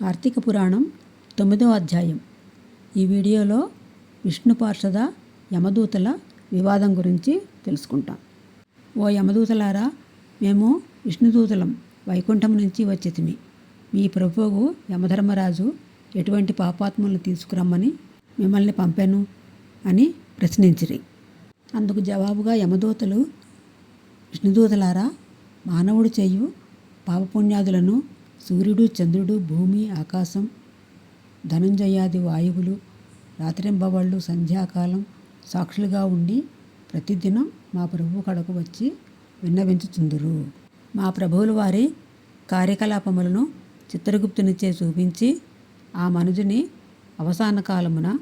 కార్తీక పురాణం తొమ్మిదవ అధ్యాయం. ఈ వీడియోలో విష్ణు పార్షద యమదూతల వివాదం గురించి తెలుసుకుంటాం. ఓ యమదూతలారా మేము విష్ణుదూతలం వైకుంఠం నుంచి వచ్చితిమి. మీ ప్రభువు యమధర్మరాజు ఎటువంటి పాపాత్మలను తీసుకురమ్మని మిమ్మల్ని పంపాను అని ప్రశ్నించిరి. అందుకు జవాబుగా యమదూతలు విష్ణుదూతలారా మానవుడు చేయు పాపపుణ్యాదులను సూర్యుడు చంద్రుడు భూమి ఆకాశం ధనుంజయాది వాయువులు రాత్రింబవళ్ళు సంధ్యాకాలం సాక్షులుగా ఉండి ప్రతిదినం మా ప్రభు కడకు వచ్చి విన్నవించుచుందురు. మా ప్రభువుల వారి కార్యకలాపములను చిత్రగుప్తునిచే చూపించి ఆ మనుజుని అవసాన కాలమున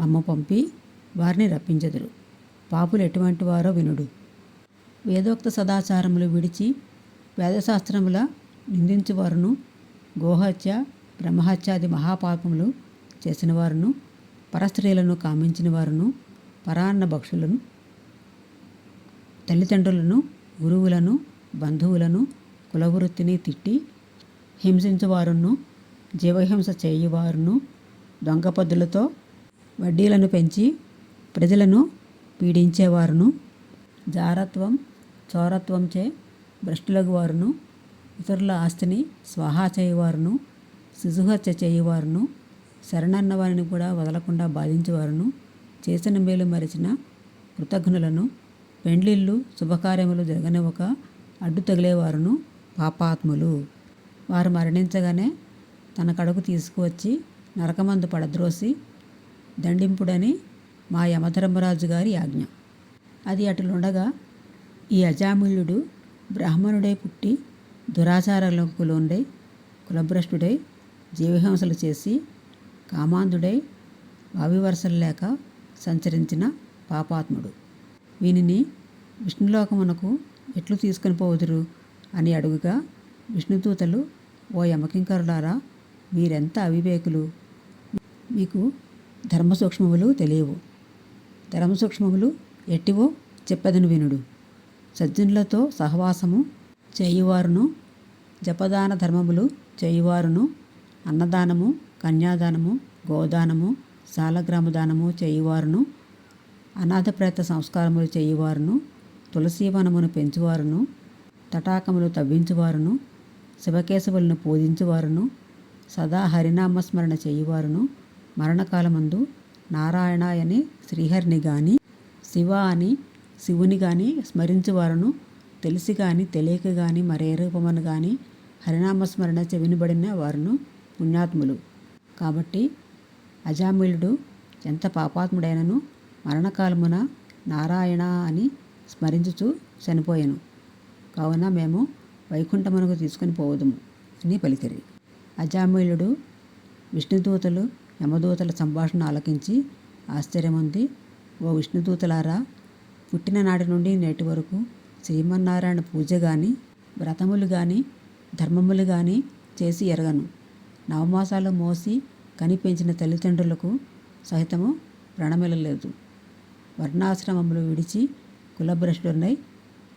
మమ్మ పంపి వారిని రప్పించదురు. పాపులు ఎటువంటి వారో వినుడు. వేదోక్త సదాచారములు విడిచి వేదశాస్త్రముల నిందించువారును. గోహత్య బ్రహ్మహత్యాది మహాపాపములు చేసిన వారును పరస్త్రీలను కామించిన వారును పరాన్న భక్షులను. తల్లిదండ్రులను గురువులను బంధువులను కులవృత్తిని తిట్టి హింసించువారును. జీవహింస చేయువారును. దొంగపద్దులతో వడ్డీలను పెంచి ప్రజలను పీడించేవారును. జారత్వం చోరత్వంచే భ్రష్టులకు వారును ఇతరుల ఆస్తిని స్వాహా చేయవారును శిశుహత్య చేయవారును శరణన్న వారిని కూడా వదలకుండా బాధించేవారును చేసిన మేలు మరిచిన కృతజ్ఞులను పెండ్లిళ్ళు శుభకార్యములు జరగనివ్వక అడ్డు తగిలేవారును పాపాత్ములు. వారు మరణించగానే తన కడుకు తీసుకువచ్చి నరకమందు పడద్రోసి దండింపుడని మా యమధర్మరాజు గారి ఆజ్ఞ. అది అటులుండగా ఈ అజామిళుడు బ్రాహ్మణుడే పుట్టి దురాచారాలకు లోండై కులభ్రష్టుడై జీవహింసలు చేసి కామాంధుడై వావివరసలు లేక సంచరించిన పాపాత్ముడు. వీనిని విష్ణులోకమునకు ఎట్లు తీసుకొని పోదురు అని అడుగుగా విష్ణుదూతలు ఓ యమకింకరులారా మీరెంత అవివేకులు? మీకు ధర్మ సూక్ష్మములు తెలియవు. ధర్మ సూక్ష్మములు ఎట్టివో చెప్పదను వినుడు. సజ్జనులతో సహవాసము చేయువారును జపదాన ధర్మములు చేయువారును అన్నదానము కన్యాదానము గోదానము శాలగ్రామదానము చేయువారును అనాథప్రేత సంస్కారములు చేయువారును తులసీవనమును పెంచువారును తటాకములు తవ్వించువారును శివకేశవులను పూజించువారును సదా హరినామస్మరణ చేయువారును మరణకాలమందు నారాయణ అని శ్రీహరిని గాని శివ అని శివుని గాని స్మరించువారును తెలిసి గాని తెలియక గాని మరే రూపమని గాని హరినామస్మరణ చెవినబడిన వారును పుణ్యాత్ములు. కాబట్టి అజామిలుడు ఎంత పాపాత్ముడైనను మరణకాలమున నారాయణ అని స్మరించుచు చనిపోయాను. కావున మేము వైకుంఠమునకు తీసుకొని పోవదుము అని పలికిరి. అజామీలుడు విష్ణుదూతలు యమదూతల సంభాషణ ఆలకించి ఆశ్చర్యముంది ఓ విష్ణుదూతలారా పుట్టిన నాటి నుండి నేటి వరకు శ్రీమన్నారాయణ పూజ కానీ వ్రతములు కానీ ధర్మములు కానీ చేసి ఎరగను. నవమాసాలు మోసి కనిపించిన తల్లిదండ్రులకు సహితము ప్రణమిలలేదు. వర్ణాశ్రమములు విడిచి కులభ్రష్టునై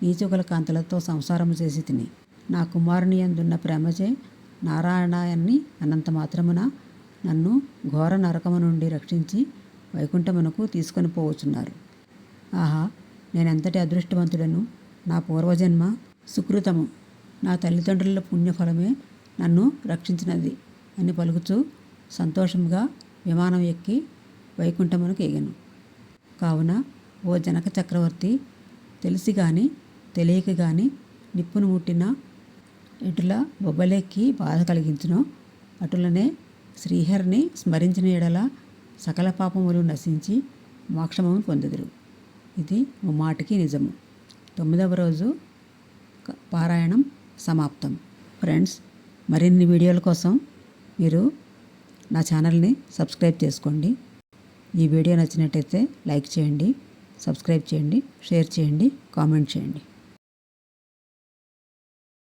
నీచుకుల కాంతలతో సంసారము చేసి తిని. నా కుమారుని అందున్న ప్రేమచే నారాయణాయన్ని అనంత మాత్రమున నన్ను ఘోర నరకము నుండి రక్షించి వైకుంఠమునకు తీసుకొని పోవచ్చున్నారు. ఆహా నేనెంతటి అదృష్టవంతుడను? నా పూర్వజన్మ సుకృతము. నా తల్లిదండ్రుల పుణ్యఫలమే నన్ను రక్షించినది అని పలుకుచూ సంతోషంగా విమానం ఎక్కి వైకుంఠమునకు ఎగను. కావున ఓ జనక చక్రవర్తి తెలిసి గాని తెలియక గాని నిప్పును ముట్టిన ఎటుల బొబ్బలెక్కి బాధ కలిగించును అటులనే శ్రీహరిని స్మరించిన ఎడల సకల పాపములు నశించి మోక్షము పొందుదురు. ఇది మాటికి నిజము. తొమ్మిదవ రోజు పారాయణం సమాప్తం. ఫ్రెండ్స్ మరిన్ని వీడియోల కోసం మీరు నా ఛానల్ని సబ్స్క్రైబ్ చేసుకోండి. ఈ వీడియో నచ్చినట్టయితే లైక్ చేయండి సబ్స్క్రైబ్ చేయండి షేర్ చేయండి కామెంట్ చేయండి.